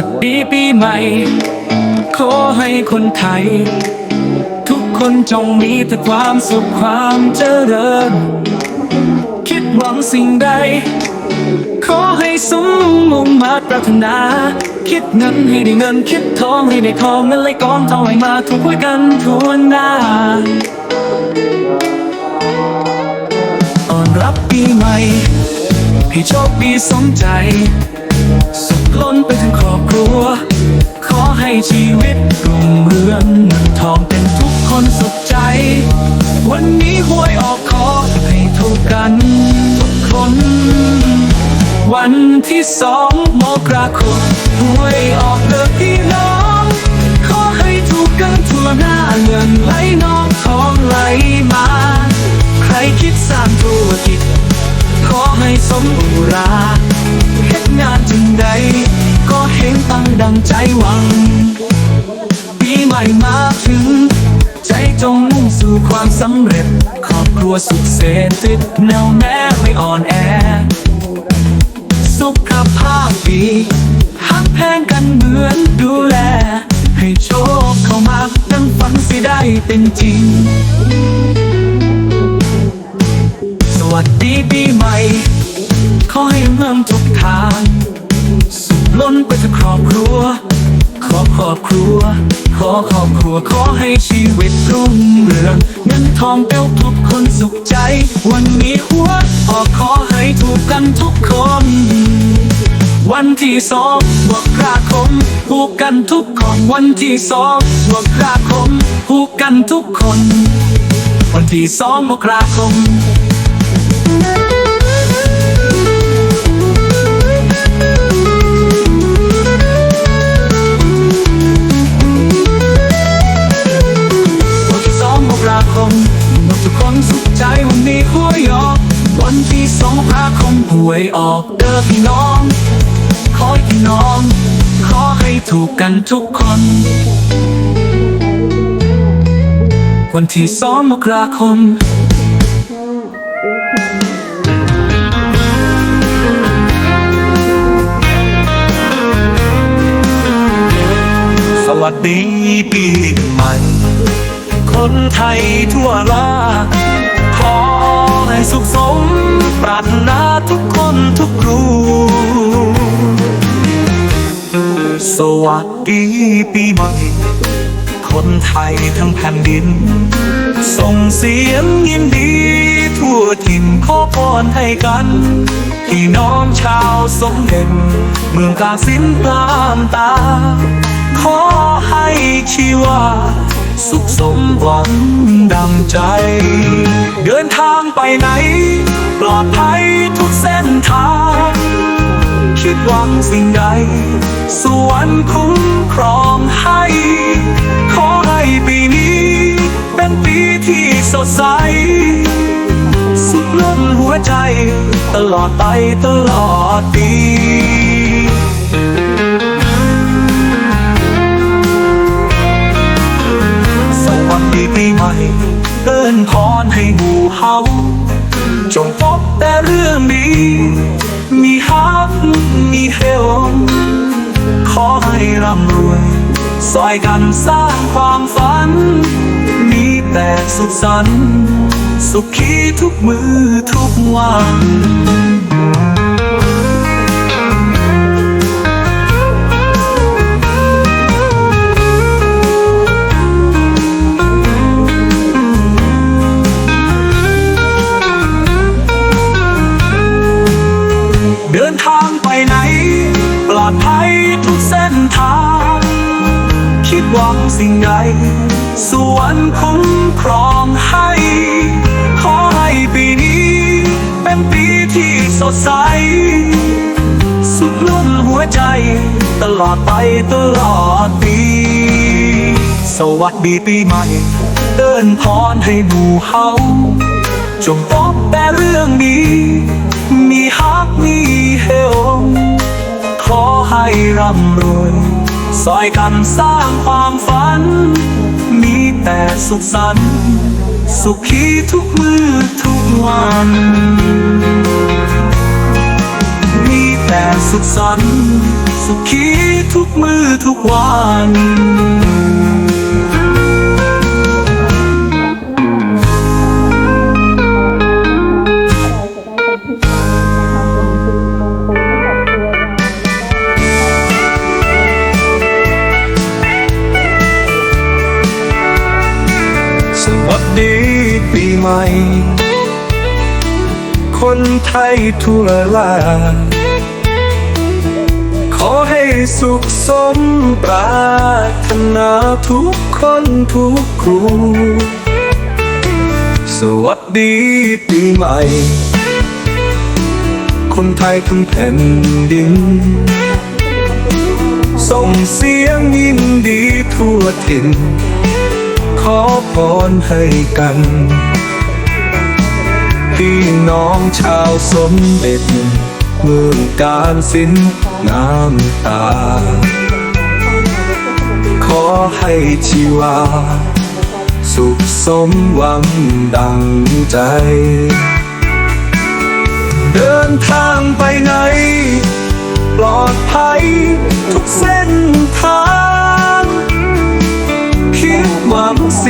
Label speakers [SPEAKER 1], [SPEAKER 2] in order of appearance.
[SPEAKER 1] วัสดีปีใหม่ ขอให้คนไทย ทุกคนจงมีแต่ความสุขความเจริญ คิดหวังสิ่งใด ขอให้สมมุ่งมารปรารถนา คิดเงินให้ได้เงิน คิดทองให้ได้ทองเงินไหลกองทองไหลมาถูกหวยกันทั่วหน้าต้อนรับปีใหม่ให้โชคดีสมใจ วันที่สองมกราคมหวยออกเลิกพี่น้อง ขอให้ถูกกันทั่วหน้าเงินไหลนองทองไหลมา ใครคิดสร้างธุรกิจ ขอให้สมบูราเฮ็ดงานจึงใด ก็เห็นตั้งดังใจหวัง ปีใหม่มาถึง ใจจงมุ่งสู่ความสำเร็จ ครอบครัวสุขเศรษฐกิจแนวแม้ไม่อ่อนแอ สุขภาพดีหักแพงกันเหมือนดูแล ให้โชคเข้ามาดังฝันสิได้เป็นจริง สวัสดีปีใหม่ ขอให้เมืองทุกทาง สุขล้นไปทั้งครอบครัว อบครัว ขอครอบครัวขอให้ชีวิตรุ่งเรืองเงินทองเป้วทุกคนสุขใจ วันนี้หัวออกขอให้ถูกกันทุกคน วันที่สองมกราคมผูกกันทุกคนวันที่สองมกราคมผูกกันทุกคน วันที่สองมกราคม ที่สองมกราคมหวยออกเด้อพี่น้อง ขอพี่น้อง ขอให้ถูกกันทุกคน วันที่สองมกราคม
[SPEAKER 2] สวัสดีปีใหม่ คนไทยทั่วโลาขอให้ สุขสม ปรารถนาทุกคนทุกรูสวัสดีปีใหม่ คนไทยทั้งแผ่นดิน ส่งเสียงยินดีทั่วถิ่นขอพรให้กันพี่น้องชาวสมเด็จเมืองกาสินตามตา ขอให้ชีวา สุขสมหวังดังใจ เดินทางไปไหน ปลอดภัยทุกเส้นทาง คิดหวังสิ่งใด สวรรค์คุ้มครองให้ ขอให้ปีนี้ เป็นปีที่สดใส สุดล้นหัวใจ ตลอดไปตลอดปี หม่เอิ้นพรให้หมู่เฮาจงพบแต่เรื่องดีมีฮักมีเฮลขอให้ร่ำรวยซอยกันสร้างความฝัน มีแต่สุขสันต์สุขีทุกมือทุกวัน หวังสิ่งใดสวรรค์คุ้มครองให้ ขอให้ปีนี้ เป็นปีที่สดใส สุดล้นหัวใจ ตลอดไปตลอดปี สวัสดีปีใหม่เดินพรให้หมู่เฮาจงพบแต่เรื่องดี มีฮักมีเฮลขอให้ร่ำรวย ซอยกันสร้างความฝัน มีแต่สุขสันต์สุขีทุกมือทุกวัน มีแต่สุขสันต์สุ
[SPEAKER 1] ขีทุกมือทุกวัน
[SPEAKER 2] ปีใหม่ คนไทยทั่วลาขอให้สุขสมปรารถนาทุกคนทุกครู สวัสดีปีใหม่ คนไทยทั้งแผ่นดิน ส่งเสียงยินดีทั่วถิ่น อพรให้กัน พี่น้องชาวสมเด็จเมืองการสินน้ำตา ขอให้ชีวา สุขสมหวังดังใจ เดินทางไปไหน ปลอดภัยทุกเส้นทาง คิดหวังสิ่งใด